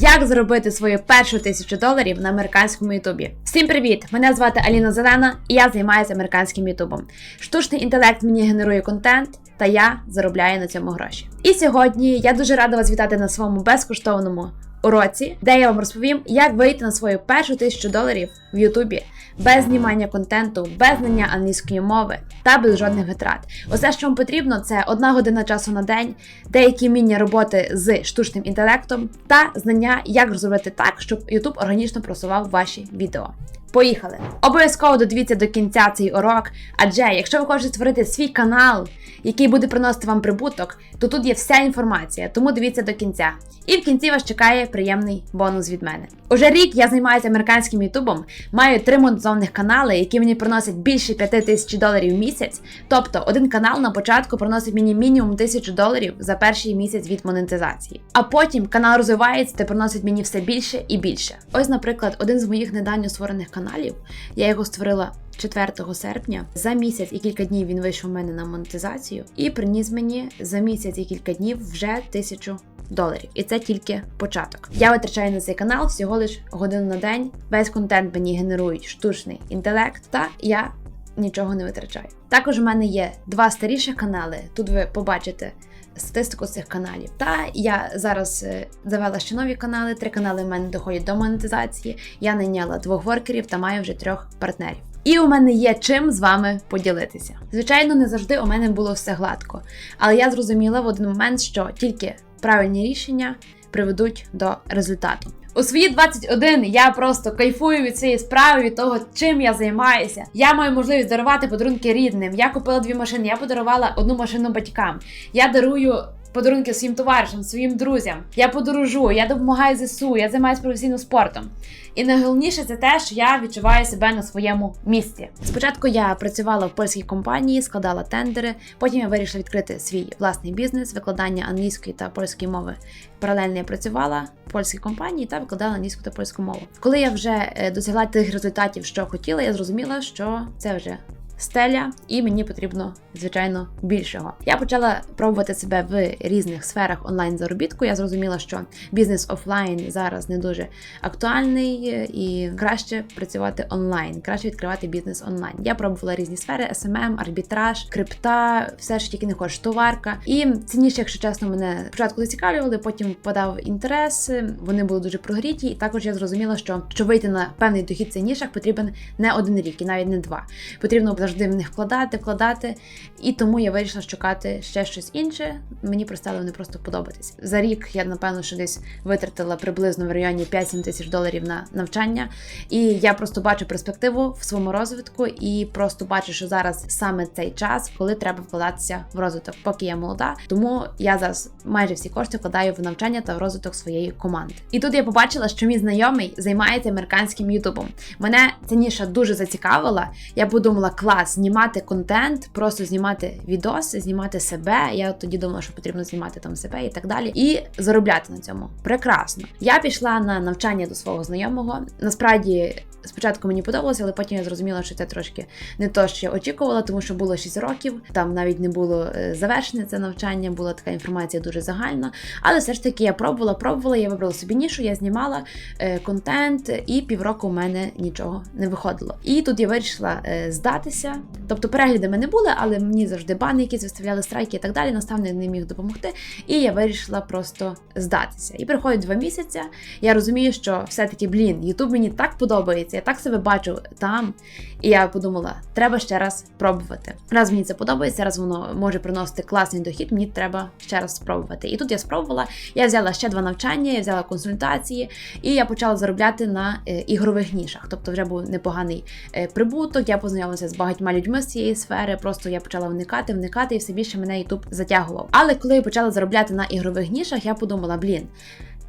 Як заробити свою першу тисячу доларів на американському Ютубі? Всім привіт! Мене звати Аліна Зелена, і я займаюся американським Ютубом. Штучний інтелект мені генерує контент, та я заробляю на цьому гроші. І сьогодні я дуже рада вас вітати на своєму безкоштовному уроці, де я вам розповім, як вийти на свою першу тисячу доларів в Ютубі без знімання контенту, без знання англійської мови та без жодних витрат. Усе, що вам потрібно, це одна година часу на день, деякі вміння роботи з штучним інтелектом та знання, як зробити так, щоб YouTube органічно просував ваші відео. Поїхали! Обов'язково додивіться до кінця цей урок, адже якщо ви хочете створити свій канал, який буде приносити вам прибуток, то тут є вся інформація, тому дивіться до кінця. І в кінці вас чекає приємний бонус від мене. Уже рік я займаюся американським ютубом, маю три монетизованих канали, які мені приносять більше 5 тисяч доларів в місяць. Тобто один канал на початку приносить мені мінімум тисячу доларів за перший місяць від монетизації. А потім канал розвивається та приносить мені все більше і більше. Ось, наприклад, один з моїх недавно створених каналів. Я його створила 4 серпня. За місяць і кілька днів він вийшов у мене на монетизацію і приніс мені за місяць і кілька днів вже тисячу. Доларів, і це тільки початок. Я витрачаю на цей канал всього лиш годину на день. Весь контент мені генерують штучний інтелект, та я нічого не витрачаю. Також у мене є два старіших канали. Тут ви побачите статистику цих каналів. Та я зараз е, завела ще нові канали. Три канали в мене доходять до монетизації. Я найняла двох воркерів та маю вже трьох партнерів. І у мене є чим з вами поділитися. Звичайно, не завжди у мене було все гладко, але я зрозуміла в один момент, що тільки правильні рішення приведуть до результату. У свої 21 я просто кайфую від цієї справи, від того, чим я займаюся. Я маю можливість дарувати подарунки рідним. Я купила дві машини, я подарувала одну машину батькам. Я дарую. Подарунки своїм товаришам, своїм друзям. Я подорожую, я допомагаю ЗСУ, я займаюся професійним спортом. І найголовніше це те, що я відчуваю себе на своєму місці. Спочатку я працювала в польській компанії, складала тендери. Потім я вирішила відкрити свій власний бізнес, викладання англійської та польської мови. Паралельно я працювала в польській компанії та викладала англійську та польську мову. Коли я вже е, досягла тих результатів, що хотіла, я зрозуміла, що це вже стеля, і мені потрібно, звичайно, більшого. Я почала пробувати себе в різних сферах онлайн заробітку. Я зрозуміла, що бізнес офлайн зараз не дуже актуальний і краще працювати онлайн, краще відкривати бізнес онлайн. Я пробувала різні сфери: SMM, арбітраж, крипта, все ж тільки не хочеш товарка. І ці ніші, якщо чесно, мене спочатку зацікавлювали, потім подав інтерес. Вони були дуже прогріті, і також я зрозуміла, що щоб вийти на певний дохід нішах, потрібен не один рік і навіть не два. Потрібно завжди в них вкладати, вкладати. І тому я вирішила шукати ще щось інше. Мені перестали вони просто подобатись. За рік я, напевно, що десь витратила приблизно в районі 5-7 тисяч доларів на навчання. І я просто бачу перспективу в своєму розвитку і просто бачу, що зараз саме цей час, коли треба вкладатися в розвиток, поки я молода. Тому я зараз майже всі кошти вкладаю в навчання та в розвиток своєї команди. І тут я побачила, що мій знайомий займається американським ютубом. Мене ця ніша дуже зацікавила. Я подумала, клас, знімати контент, просто знімати відоси, знімати себе. Я тоді думала, що потрібно знімати там себе і так далі, і заробляти на цьому. Прекрасно. Я пішла на навчання до свого знайомого. Насправді. Спочатку мені подобалося, але потім я зрозуміла, що це трошки не то, що я очікувала, тому що було 6 років. Там навіть не було завершене це навчання, була така інформація дуже загальна. Але все ж таки я пробувала, пробувала, я вибрала собі нішу, я знімала е, контент, і півроку у мене нічого не виходило. І тут я вирішила е, здатися. Тобто перегляди мене були, але мені завжди бани, якісь виставляли страйки і так далі. Наставник не міг допомогти. І я вирішила просто здатися. І приходять два місяці. Я розумію, що все-таки, блін, Ютуб мені так подобається, я так себе бачу там. І я подумала, треба ще раз пробувати. Раз мені це подобається, раз воно може приносити класний дохід, мені треба ще раз спробувати. І тут я спробувала. Я взяла ще два навчання, я взяла консультації, і я почала заробляти на е, ігрових нішах. Тобто, вже був непоганий е, прибуток. Я познайомилася з багатьма людьми з цієї сфери. Просто я почала вникати, вникати, і все більше мене Ютуб затягував. Але коли я почала заробляти на ігрових нішах, я подумала, блін.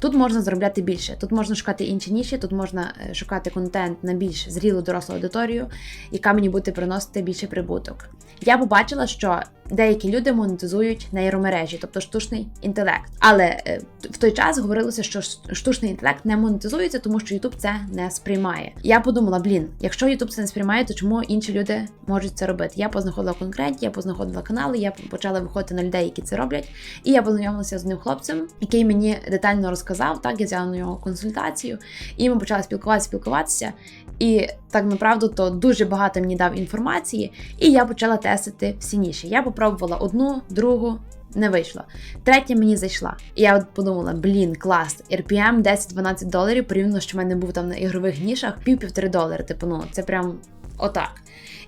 Тут можна заробляти більше, тут можна шукати інші ніші, тут можна шукати контент на більш зрілу дорослу аудиторію, яка мені буде приносити більше прибуток. Я побачила, що деякі люди монетизують нейромережі, тобто штучний інтелект. Але е, в той час говорилося, що штучний інтелект не монетизується, тому що YouTube це не сприймає. Я подумала, блін, якщо YouTube це не сприймає, то чому інші люди можуть це робити? Я познаходила конкурентів, я познаходила канали, я почала виходити на людей, які це роблять. І я познайомилася з одним хлопцем, який мені детально розказав. Так, я взяла на нього консультацію, і ми почали спілкуватися, спілкуватися. І так направду то дуже багато мені дав інформації, і я почала тестити всі ніші. Я попробувала одну, другу. Не вийшло. Третя мені зайшла. І я от подумала: блін, клас, RPM 10-12 доларів, порівняно, що в мене був там на ігрових нішах пів-півтори долари. Типу, ну це прям отак.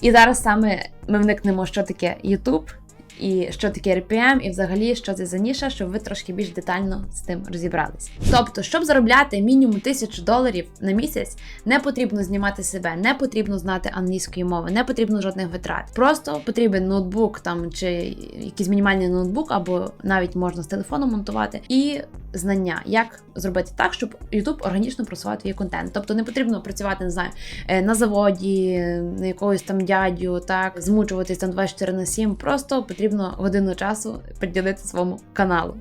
І зараз саме ми вникнемо, що таке YouTube, і що таке RPM, і взагалі що це за ніша, щоб ви трошки більш детально з тим розібрались. Тобто, щоб заробляти мінімум тисячу доларів на місяць, не потрібно знімати себе, не потрібно знати англійської мови, не потрібно жодних витрат. Просто потрібен ноутбук там чи якийсь мінімальний ноутбук, або навіть можна з телефону монтувати, і знання, як зробити так, щоб YouTube органічно просував твій контент. Тобто не потрібно працювати, не знаю, е, на заводі, на якогось там дядю, так змучуватись там 24 на 7. Просто потрібно годину часу приділити своєму каналу.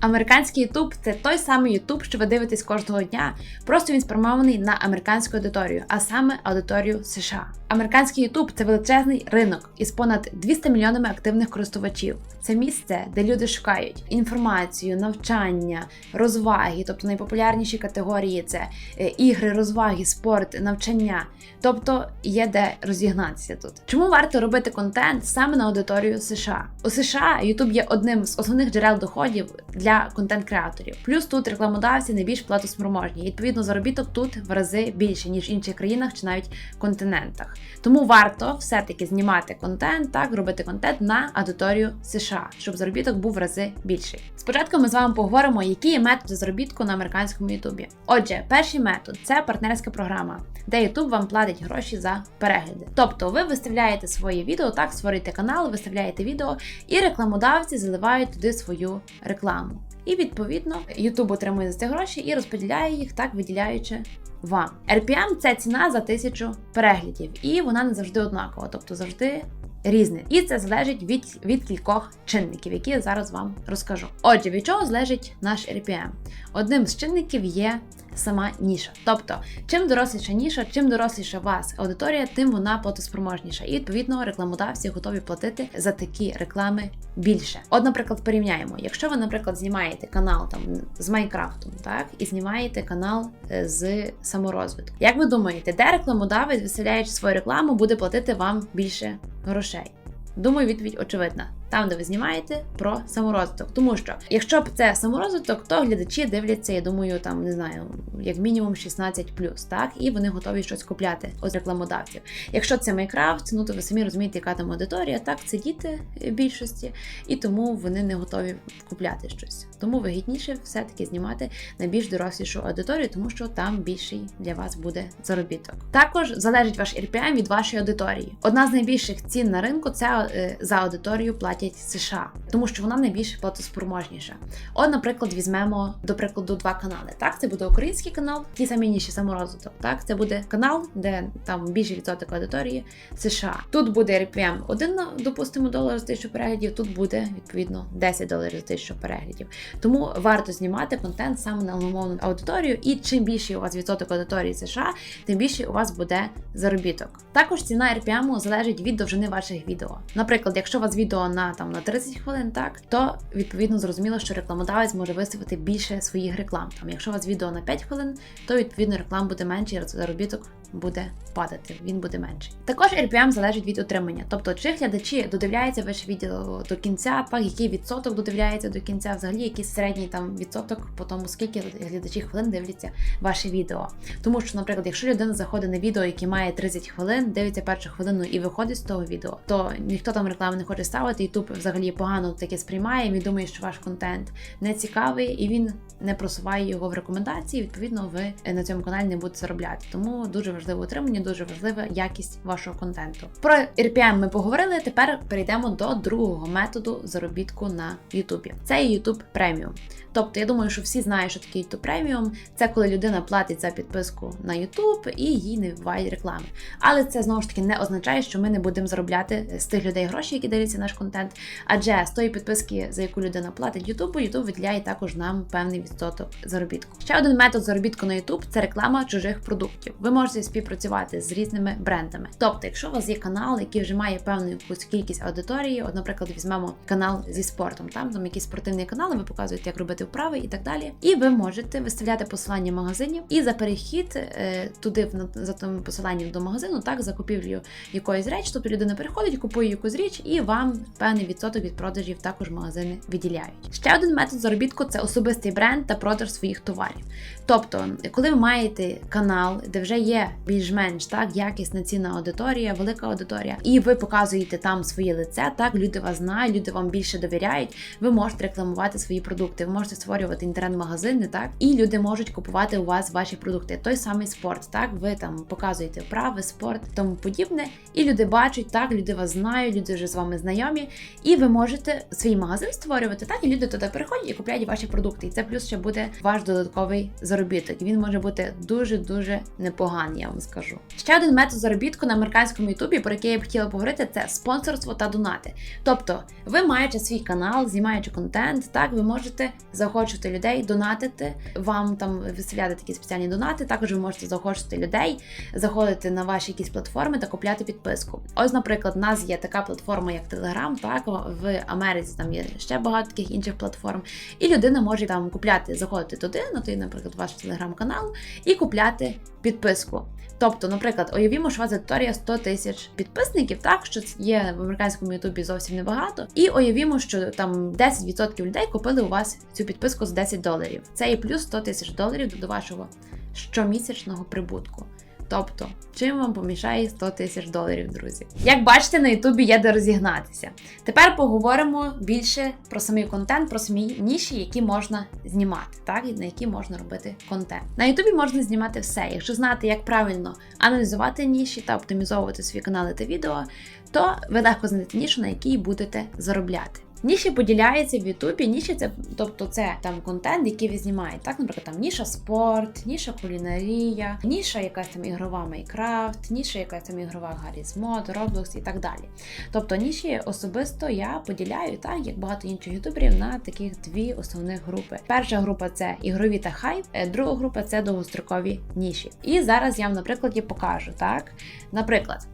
Американський YouTube – це той самий YouTube, що ви дивитесь кожного дня. Просто він спрямований на американську аудиторію, а саме аудиторію США. Американський YouTube – це величезний ринок із понад 200 мільйонами активних користувачів. Це місце, де люди шукають інформацію, навчання, розваги, тобто найпопулярніші категорії це е, ігри, розваги, спорт, навчання. Тобто є де розігнатися тут. Чому варто робити контент саме на аудиторію США? У США YouTube є одним з основних джерел доходів для контент-креаторів. Плюс тут рекламодавці найбільш платоспроможні. Відповідно, заробіток тут в рази більше ніж в інших країнах чи навіть континентах. Тому варто все-таки знімати контент, так робити контент на аудиторію США, щоб заробіток був в рази більший. Спочатку ми з вами поговоримо, які є методи заробітку на американському Ютубі. Отже, перший метод це партнерська програма, де YouTube вам платить гроші за перегляди. Тобто ви виставляєте своє відео, так створюєте канал, виставляєте відео, і рекламодавці заливають туди свою рекламу. І відповідно YouTube отримує за це гроші і розподіляє їх, так виділяючи вам. RPM – це ціна за тисячу переглядів, і вона не завжди однакова, тобто завжди різне. І це залежить від, від кількох чинників, які я зараз вам розкажу. Отже, від чого залежить наш RPM? Одним з чинників є сама ніша. Тобто, чим доросліша ніша, чим доросліша вас аудиторія, тим вона платоспроможніша. І відповідно рекламодавці готові платити за такі реклами більше. От, наприклад, порівняємо. Якщо ви, наприклад, знімаєте канал там з Майнкрафтом, так і знімаєте канал е, з саморозвитку. Як ви думаєте, де рекламодавець, виселяючи свою рекламу, буде платити вам більше грошей? Думаю, відповідь очевидна. Там, де ви знімаєте про саморозвиток. Тому що, якщо б це саморозвиток, то глядачі дивляться, я думаю, там не знаю, як мінімум 16 так, і вони готові щось купляти з рекламодавців. Якщо це Майнкрафт, ну то ви самі розумієте, яка там аудиторія, так, це діти в більшості, і тому вони не готові купляти щось. Тому вигідніше все-таки знімати на більш дорослішу аудиторію, тому що там більший для вас буде заробіток. Також залежить ваш RPM від вашої аудиторії. Одна з найбільших цін на ринку це е, за аудиторію платять США, тому що вона найбільш платоспроможніша. От, наприклад, візьмемо до прикладу два канали. Так, це буде український канал, ті самі ніші саморозвиток. Так, це буде канал, де там більший відсоток аудиторії США. Тут буде RPM 1, допустимо, долар за тисячу переглядів. Тут буде відповідно 10 доларів за тисячу переглядів. Тому варто знімати контент саме на англомовну аудиторію, і чим більший у вас відсоток аудиторії США, тим більше у вас буде заробіток. Також ціна RPM залежить від довжини ваших відео. Наприклад, якщо у вас відео на там на 30 хвилин, так то відповідно зрозуміло, що рекламодавець може виставити більше своїх реклам. Там, якщо у вас відео на 5 хвилин, то відповідно реклам буде менше, і заробіток буде падати, він буде менший. Також RPM залежить від утримання, тобто чи глядачі додивляються ваше відео до кінця, так який відсоток додивляється до кінця, взагалі якийсь середній там відсоток по тому, скільки глядачі хвилин дивляться ваше відео. Тому що, наприклад, якщо людина заходить на відео, яке має 30 хвилин, дивиться першу хвилину і виходить з того відео, то ніхто там реклами не хоче ставити, і YouTube взагалі погано таке сприймає. Він думає, що ваш контент не цікавий, і він не просуває його в рекомендації. Відповідно, ви на цьому каналі не будете заробляти. Тому дуже важливе утримання, дуже важлива якість вашого контенту. Про RPM ми поговорили. Тепер перейдемо до другого методу заробітку на YouTube. Це YouTube Premium. Тобто, я думаю, що всі знають, що таке YouTube Premium. Це коли людина платить за підписку на YouTube і їй не бувають реклами. Але це знову ж таки не означає, що ми не будемо заробляти з тих людей гроші, які дивляться наш контент. Адже з тої підписки, за яку людина платить YouTube, YouTube виділяє також нам певний відсоток заробітку. Ще один метод заробітку на YouTube це реклама чужих продуктів. Ви можете співпрацювати з різними брендами. Тобто, якщо у вас є канал, який вже має певну якусь кількість аудиторії, от, наприклад, візьмемо канал зі спортом, там там якісь спортивні канали, ви показуєте, як робити вправи і так далі. І ви можете виставляти посилання магазинів і за перехід е, туди за тим посиланням до магазину, так закупівлю якоїсь речі, тобто людина переходить, купує якусь річ, і вам певний відсоток від продажів також магазини виділяють. Ще один метод заробітку це особистий бренд та продаж своїх товарів. Тобто, коли ви маєте канал, де вже є більш-менш так якісна цінна аудиторія, велика аудиторія, і ви показуєте там своє лице, так люди вас знають, люди вам більше довіряють. Ви можете рекламувати свої продукти, ви можете створювати інтернет-магазини, так і люди можуть купувати у вас ваші продукти. Той самий спорт, так ви там показуєте вправи, спорт, тому подібне. І люди бачать, так люди вас знають, люди вже з вами знайомі, і ви можете свій магазин створювати, так і люди туди переходять і купляють ваші продукти. І це плюс ще буде ваш додатковий заробіток. І Він може бути дуже дуже непоганий, я вам скажу. Ще один метод заробітку на американському Ютубі, про який я б хотіла поговорити, це спонсорство та донати. Тобто, ви маєте свій канал, знімаючи контент, так ви можете заохочувати людей, донатити вам там виставляти такі спеціальні донати. Також ви можете заохочувати людей, заходити на ваші якісь платформи та купляти підписку. Ось, наприклад, у нас є така платформа, як Telegram, так в Америці там є ще багато таких інших платформ. І людина може там купляти, заходити туди, на той, наприклад, ваш телеграм-канал, і купляти підписку. Тобто, наприклад, уявімо, що у вас аудиторія 100 тисяч підписників, так що є в американському Ютубі зовсім небагато. І уявімо, що там 10% людей купили у вас цю підписку за 10 доларів. Це і плюс 100 тисяч доларів до вашого щомісячного прибутку. Тобто, чим вам помішає 100 тисяч доларів, друзі? Як бачите, на Ютубі є де розігнатися. Тепер поговоримо більше про самий контент, про самі ніші, які можна знімати, так і на які можна робити контент. На Ютубі можна знімати все. Якщо знати, як правильно аналізувати ніші та оптимізовувати свої канали та відео, то ви легко знайдете нішу, на якій будете заробляти. Ніші поділяються в Ютубі. Ніші це, тобто це там контент, який ви знімаєте. Так, наприклад, там ніша спорт, ніша кулінарія, ніша якась там ігрова Майкрафт, ніша якась там ігрова Garry's Mod, Roblox і так далі. Тобто ніші особисто я поділяю, так як багато інших ютуберів, на таких дві основних групи. Перша група це ігрові та хайп, е, друга група це довгострокові ніші. І зараз я вам на прикладі покажу, так. Наприклад.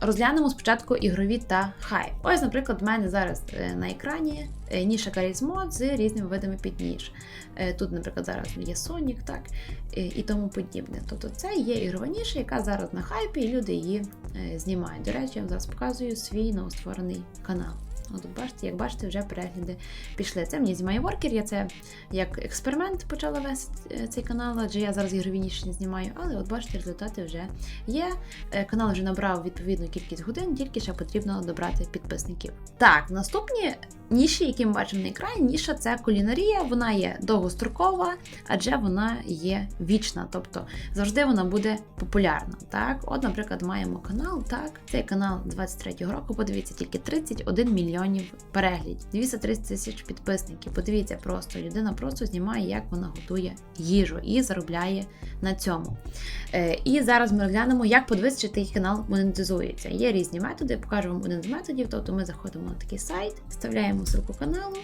Розглянемо спочатку ігрові та хайп. Ось, наприклад, в мене зараз е, на екрані е, ніша Карізмо з різними видами підніж. ніж. Тут, наприклад, зараз є Sonic, так, е, і тому подібне. Тобто це є ігрова ніша, яка зараз на хайпі, і люди її е, знімають. До речі, я вам зараз показую свій новостворений канал. От бачите, як бачите, вже перегляди пішли. Це мені знімає воркер, я це як експеримент почала вести е, цей канал, адже я зараз ігрові ніші не знімаю, але от бачите, результати вже є. Е, Канал вже набрав відповідну кількість годин, тільки ще потрібно добрати підписників. Так, наступні ніші, які ми бачимо на екрані, ніша це кулінарія, вона є довгострокова, адже вона є вічна, тобто завжди вона буде популярна. Так, от, наприклад, маємо канал. Так, цей канал 23-го року. Подивіться, тільки 31 мільйонів переглядів, 230 тисяч підписників. Подивіться, просто людина просто знімає, як вона готує їжу і заробляє на цьому. Е, і зараз ми розглянемо, як подивитися, чи такий канал монетизується. Є різні методи, покажу вам один з методів. Тобто ми заходимо на такий сайт, вставляємо ссылку каналу.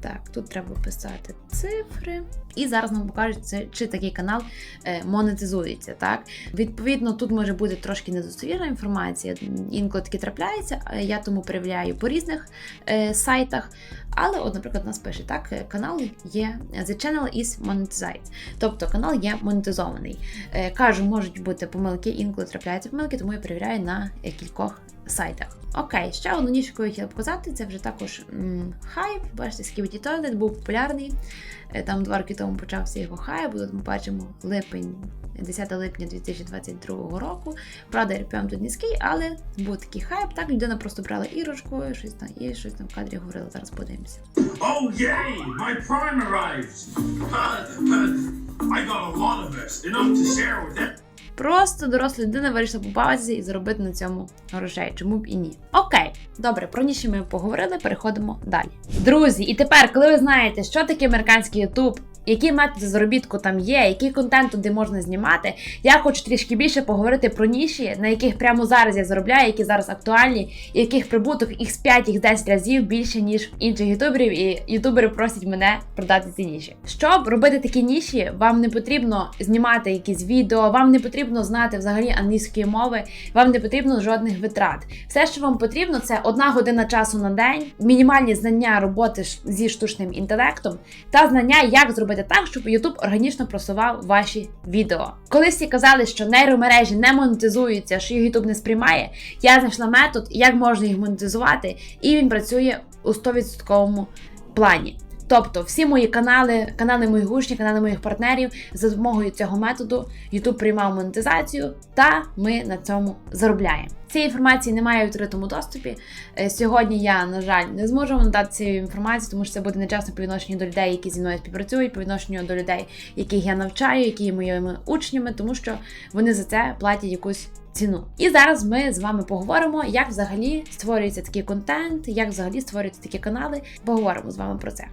Так, тут треба писати цифри. І зараз нам покажуть, чи такий канал е, монетизується. Так? Відповідно, тут може бути трошки недостовірна інформація, інколи таки трапляється. Я тому перевіряю по різних е, сайтах. Але, от, наприклад, нас пише так: канал є The channel is monetized. Тобто канал є монетизований. Е, Кажу, можуть бути помилки, інколи трапляються помилки, тому я перевіряю на кількох сайтах. Окей, ще одну ніч, яку я хотіла показати, це вже також хайп. Бачите, Dirty Toilet був популярний. Е, Там два роки тому почався його хайп, тут ми бачимо липень, 10 липня 2022 року. Правда, РПМ тут низький, але був такий хайп. Так людина просто брала ірочку, щось там і щось там в кадрі говорила. Зараз подивимося. Oh yay! My prime arrived! I got a lot of this, enough to share with them. Просто доросла людина вирішила побавитися і заробити на цьому грошей. Чому б і ні? Окей, добре, про ніші ми поговорили, переходимо далі. Друзі, і тепер, коли ви знаєте, що таке американський Ютуб, які методи заробітку там є, який контент туди можна знімати, я хочу трішки більше поговорити про ніші, на яких прямо зараз я заробляю, які зараз актуальні, і яких прибуток x 5 x 10 разів більше, ніж інших ютуберів, і ютубери просять мене продати ці ніші. Щоб робити такі ніші, вам не потрібно знімати якісь відео, вам не потрібно знати взагалі англійської мови, вам не потрібно жодних витрат. Все, що вам потрібно, це одна година часу на день, мінімальні знання роботи зі штучним інтелектом та знання, як зробити так, щоб YouTube органічно просував ваші відео. Колись всі казали, що нейромережі не монетизуються, що їх YouTube не сприймає. Я знайшла метод, як можна їх монетизувати, і він працює у 100% плані. Тобто всі мої канали, канали моїх учнів, канали моїх партнерів за допомогою цього методу YouTube приймав монетизацію, та ми на цьому заробляємо. Цієї інформації немає в відкритому доступі. Е, Сьогодні я, на жаль, не зможу вам надати цієї інформації, тому що це буде нечесно по відношенню до людей, які зі мною співпрацюють, по відношенню до людей, яких я навчаю, які є моїми учнями, тому що вони за це платять якусь ціну. І зараз ми з вами поговоримо, як взагалі створюється такий контент, як взагалі створюються такі канали. Поговоримо з вами про це.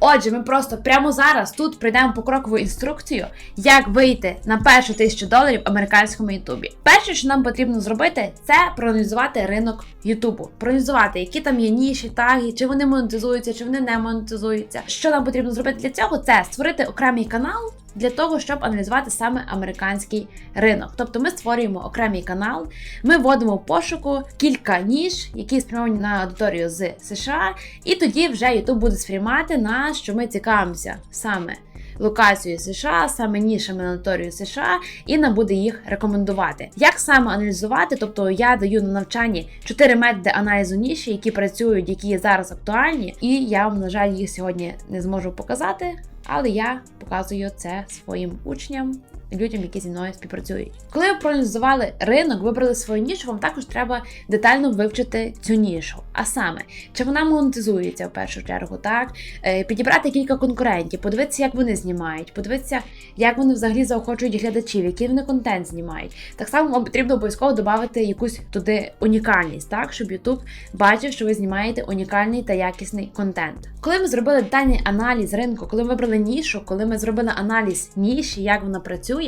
Отже, ми просто прямо зараз тут прийдемо покрокову інструкцію, як вийти на першу тисячу доларів в американському Ютубі. Перше, що нам потрібно зробити, це проаналізувати ринок Ютубу, проаналізувати, які там є ніші, таги, чи вони монетизуються, чи вони не монетизуються. Що нам потрібно зробити для цього? Це створити окремий канал. Для того щоб аналізувати саме американський ринок, тобто ми створюємо окремий канал, ми вводимо в пошуку кілька ніж, які спрямовані на аудиторію з США, і тоді вже YouTube буде сприймати на що ми цікавимося саме локацією США, саме нішами на аудиторію США, і нам буде їх рекомендувати. Як саме аналізувати? Тобто я даю на навчанні чотири методи аналізу ніші, які працюють, які є зараз актуальні, і я вам, на жаль, їх сьогодні не зможу показати, але я показую це своїм учням. Людям, які зі мною співпрацюють, коли ви проаналізували ринок, вибрали свою нішу, вам також треба детально вивчити цю нішу. А саме, чи вона монетизується в першу чергу, так Е, підібрати кілька конкурентів, подивитися, як вони знімають, подивитися, як вони взагалі заохочують глядачів, який вони контент знімають. Так само вам потрібно обов'язково додати якусь туди унікальність, так щоб YouTube бачив, що ви знімаєте унікальний та якісний контент. Коли ми зробили детальний аналіз ринку, коли ми вибрали нішу, коли ми зробили аналіз ніші, як вона працює,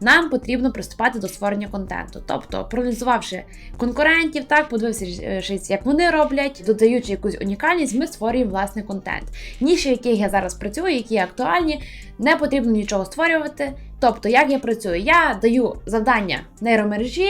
нам потрібно приступати до створення контенту. Тобто, проаналізувавши конкурентів, так подивившись, як вони роблять, додаючи якусь унікальність, ми створюємо власний контент. Ніші, в яких я зараз працюю, які актуальні, не потрібно нічого створювати. Тобто, як я працюю, я даю завдання нейромережі.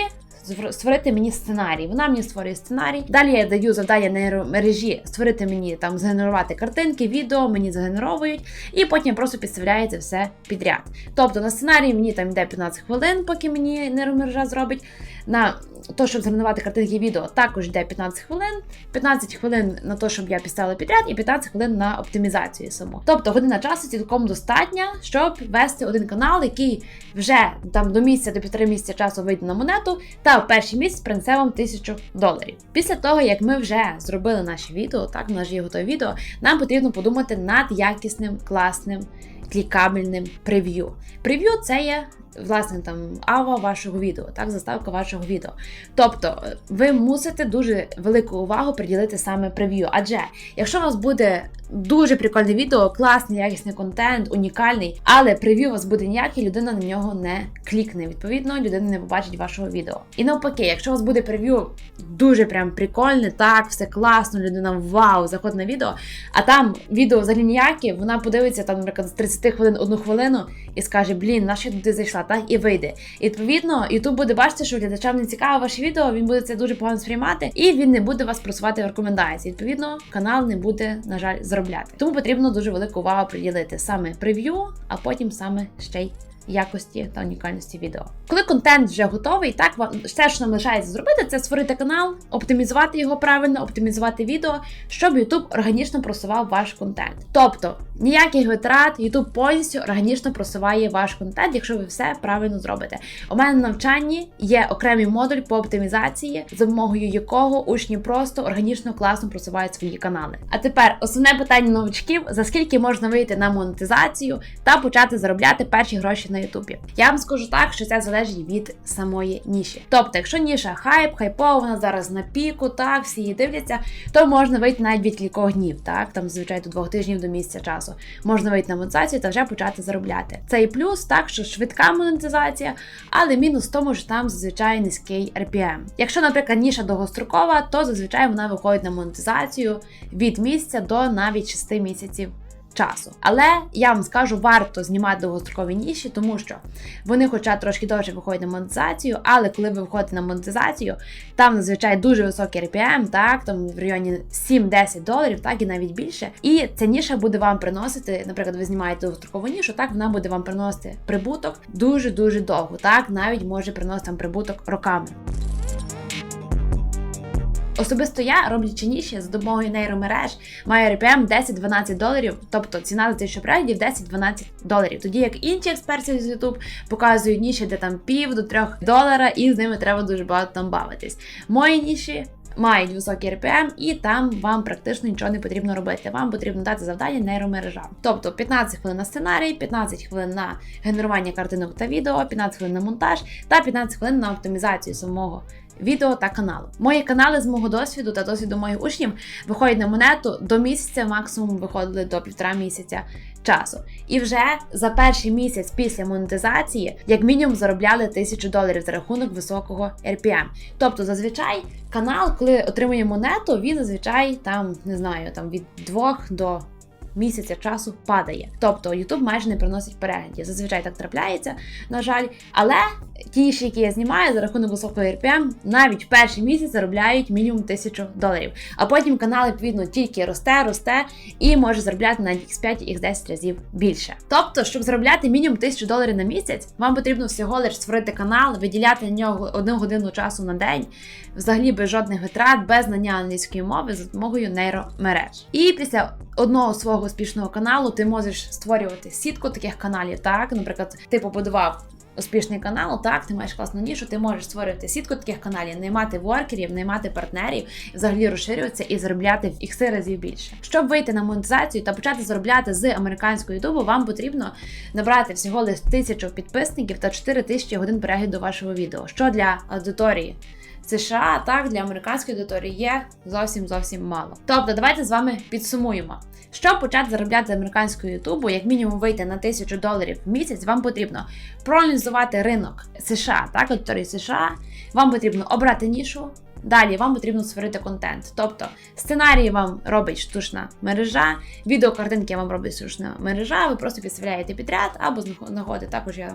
Створити мені сценарій. Вона мені створює сценарій. Далі я даю завдання нейромережі створити мені там згенерувати картинки, відео мені згенеровують, і потім просто підставляє це все підряд. Тобто на сценарій мені там йде 15 хвилин, поки мені нейромережа зробить. На то, щоб згенерувати картинки відео, також йде 15 хвилин, 15 хвилин на те, щоб я підставила підряд, і 15 хвилин на оптимізацію саму. Тобто година часу цілком достатня, щоб вести один канал, який вже там до місяця, до півтори місяця часу вийде на монету, та в перший місяць принесе вам тисячу доларів. Після того, як ми вже зробили наші відео, так, у нас є готове відео, нам потрібно подумати над якісним, класним, клікабельним прев'ю. Прев'ю це є. Власне, там ава вашого відео, так, заставка вашого відео. Тобто, ви мусите дуже велику увагу приділити саме прев'ю. Адже якщо у вас буде дуже прикольне відео, класний, якісний контент, унікальний, але прев'ю у вас буде ніякий, людина на нього не клікне. Відповідно, людина не побачить вашого відео. І навпаки, якщо у вас буде прев'ю дуже прям прикольне, так, все класно, людина вау, заходить на відео, а там відео взагалі ніякі, вона подивиться там, наприклад, з 30 хвилин одну хвилину і скаже: Блін, на що туди зайшла, так і вийде. І відповідно, YouTube буде бачити, що глядачам не цікаво ваше відео, він буде це дуже погано сприймати, і він не буде вас просувати в рекомендації. Відповідно, канал не буде, на жаль, заробляти. Тому потрібно дуже велику увагу приділити саме прев'ю, а потім саме ще й якості та унікальності відео. Коли контент вже готовий, так вам все, що нам лишається зробити, це створити канал, оптимізувати його правильно, оптимізувати відео, щоб YouTube органічно просував ваш контент. Тобто ніяких витрат, YouTube повністю органічно просуває ваш контент, якщо ви все правильно зробите. У мене на навчанні є окремий модуль по оптимізації, за допомогою якого учні просто органічно класно просувають свої канали. А тепер основне питання новачків: за скільки можна вийти на монетизацію та почати заробляти перші гроші на Ютубі. Я вам скажу так, що це залежить від самої ніші. Тобто, якщо ніша хайп, хайпова, зараз на піку, так всі її дивляться, то можна вийти навіть від кількох днів, так там зазвичай до двох тижнів до місяця часу. Можна вийти на монетизацію та вже почати заробляти. Це і плюс, так що швидка монетизація, але мінус в тому, що там зазвичай низький RPM. Якщо, наприклад, ніша довгострокова, то зазвичай вона виходить на монетизацію від місяця до навіть 6 місяців. Часу, але я вам скажу, варто знімати довгострокові ніші, тому що вони, хоча трошки довше виходять на монетизацію, але коли ви виходите на монетизацію, там зазвичай дуже високий RPM, так там в районі 7-10 доларів, так і навіть більше. І ця ніша буде вам приносити, наприклад, ви знімаєте довгострокову нішу, так вона буде вам приносити прибуток дуже дуже довго, так навіть може приносити вам прибуток роками. Особисто я, роблячи ніші за допомогою нейромереж, маю RPM 10-12 доларів, тобто ціна за тисячу переглядів 10-12 доларів. Тоді як інші експерти з YouTube показують ніші, де там пів до трьох долара, і з ними треба дуже багато там бавитись. Мої ніші. Мають високий RPM, і там вам практично нічого не потрібно робити. Вам потрібно дати завдання нейромережам. Тобто 15 хвилин на сценарій, 15 хвилин на генерування картинок та відео, 15 хвилин на монтаж та 15 хвилин на оптимізацію самого відео та каналу. Мої канали з мого досвіду та досвіду моїх учнів виходять на монету до місяця, максимум виходили до півтора місяця часу. І вже за перший місяць після монетизації, як мінімум, заробляли тисячу доларів за рахунок високого RPM. Тобто, зазвичай канал, коли отримує монету, він зазвичай там не знаю, там від 2 до місяця часу падає. Тобто YouTube майже не приносить переглядів. Зазвичай так трапляється, на жаль. Але ті які я знімаю за рахунок високого RPM, навіть перший місяць заробляють мінімум тисячу доларів. А потім канал, відповідно, тільки росте, росте і може заробляти на X5 X10 разів більше. Тобто, щоб заробляти мінімум тисячу доларів на місяць, вам потрібно всього лише створити канал, виділяти на нього одну годину часу на день, взагалі без жодних витрат, без знання англійської мови за допомогою нейромереж. І після одного свого успішного каналу ти можеш створювати сітку таких каналів. Так, наприклад, ти побудував. Успішний канал, так, ти маєш класну нішу, ти можеш створити сітку таких каналів, наймати воркерів, наймати партнерів, взагалі розширюватися і заробляти в ікси разів більше. Щоб вийти на монетизацію та почати заробляти з американського ютубу, вам потрібно набрати всього лише тисячу підписників та 4 тисячі годин перегляду вашого відео, що для аудиторії. США так для американської аудиторії є зовсім зовсім мало. Тобто, давайте з вами підсумуємо. Щоб почати заробляти з американського ютубу, як мінімум вийти на тисячу доларів в місяць, вам потрібно проаналізувати ринок США, так, аудиторії США. Вам потрібно обрати нішу. Далі вам потрібно створити контент. Тобто сценарії вам робить штучна мережа, відеокартинки вам робить штучна мережа, ви просто підставляєте підряд або знаходите, також я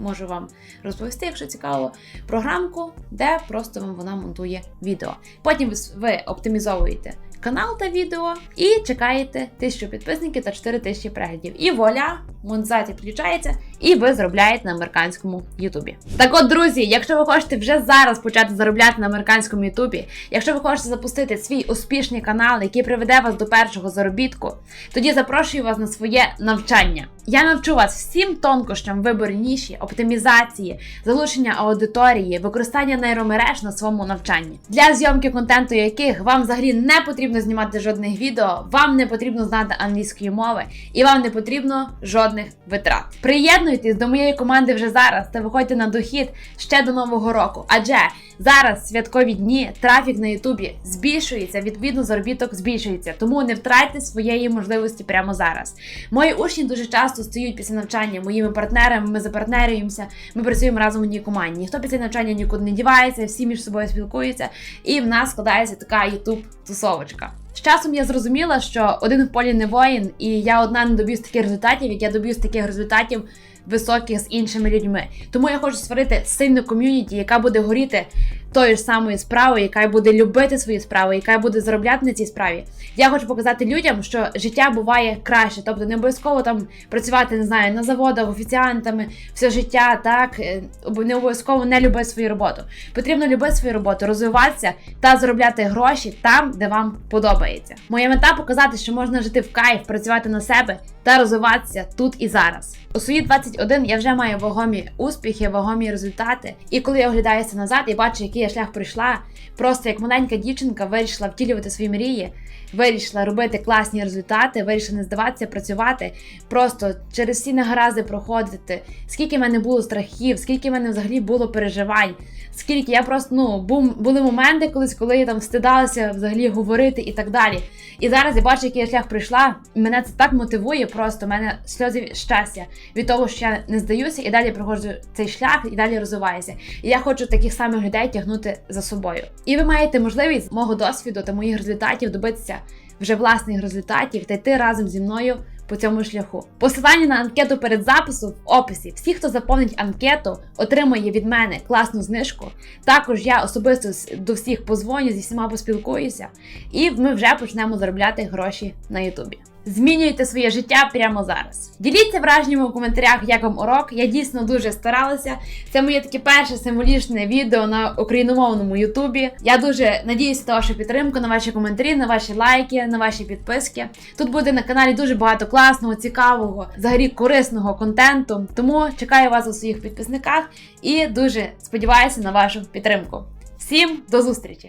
можу вам розповісти, якщо цікаво, програмку, де просто вам вона монтує відео. Потім ви оптимізовуєте канал та відео і чекаєте тисячу підписників та 4 тисячі переглядів. І вуаля, монетизація підключається, і ви заробляєте на американському Ютубі. Так от, друзі, якщо ви хочете вже зараз почати заробляти на американському Ютубі, якщо ви хочете запустити свій успішний канал, який приведе вас до першого заробітку, тоді запрошую вас на своє навчання. Я навчу вас всім тонкощам вибору ніші, оптимізації, залучення аудиторії, використання нейромереж на своєму навчанні. Для зйомки контенту, яких вам взагалі не потрібно знімати жодних відео, вам не потрібно знати англійської мови і вам не потрібно жодних витрат. Приєднуйтесь до моєї команди вже зараз та виходьте на дохід ще до нового року. Адже зараз святкові дні, трафік на Ютубі збільшується, відповідно, заробіток збільшується. Тому не втратьте своєї можливості прямо зараз. Мої учні дуже часто стають після навчання моїми партнерами. Ми запартнерюємося, ми працюємо разом в одній команді. Ніхто після навчання нікуди не дівається, всі між собою спілкуються, і в нас складається така ютуб-тусовочка. З часом я зрозуміла, що один в полі не воїн, і я одна не доб'юсь таких результатів, як я доб'юсь таких результатів високих з іншими людьми. Тому я хочу створити сильну ком'юніті, яка буде горіти тою ж самою справою, яка буде любити свою справу, яка буде заробляти на цій справі. Я хочу показати людям, що життя буває краще, тобто не обов'язково там працювати, не знаю, на заводах, офіціантами, все життя, так е, не обов'язково не любити свою роботу. Потрібно любити свою роботу, розвиватися та заробляти гроші там, де вам подобається. Моя мета показати, що можна жити в кайф, працювати на себе та розвиватися тут і зараз. У свої 21 я вже маю вагомі успіхи, вагомі результати. І коли я оглядаюся назад і бачу, який я шлях пройшла, просто як маленька дівчинка вирішила втілювати свої мрії, вирішила робити класні результати, вирішила не здаватися, працювати, просто через всі негаразди проходити. Скільки в мене було страхів, скільки в мене взагалі було переживань, скільки я просто ну бу- були моменти колись, коли я там стидалася взагалі говорити і так далі. І зараз я бачу, який я шлях пройшла. Мене це так мотивує, просто в мене сльози щастя від того, що я не здаюся і далі проходжу цей шлях і далі розвиваюся. І я хочу таких самих людей тягнути за собою. І ви маєте можливість мого досвіду та моїх результатів добитися вже власних результатів та йти разом зі мною по цьому шляху. Посилання на анкету перед записом в описі. Всі, хто заповнить анкету, отримує від мене класну знижку. Також я особисто до всіх позвоню, зі всіма поспілкуюся, і ми вже почнемо заробляти гроші на Ютубі. Змінюйте своє життя прямо зараз. Діліться враженнями у коментарях, як вам урок. Я дійсно дуже старалася. Це моє таке перше символічне відео на україномовному Ютубі. Я дуже надіюся на вашу підтримку, на ваші коментарі, на ваші лайки, на ваші підписки. Тут буде на каналі дуже багато класного, цікавого, взагалі корисного контенту. Тому чекаю вас у своїх підписниках і дуже сподіваюся на вашу підтримку. Всім до зустрічі!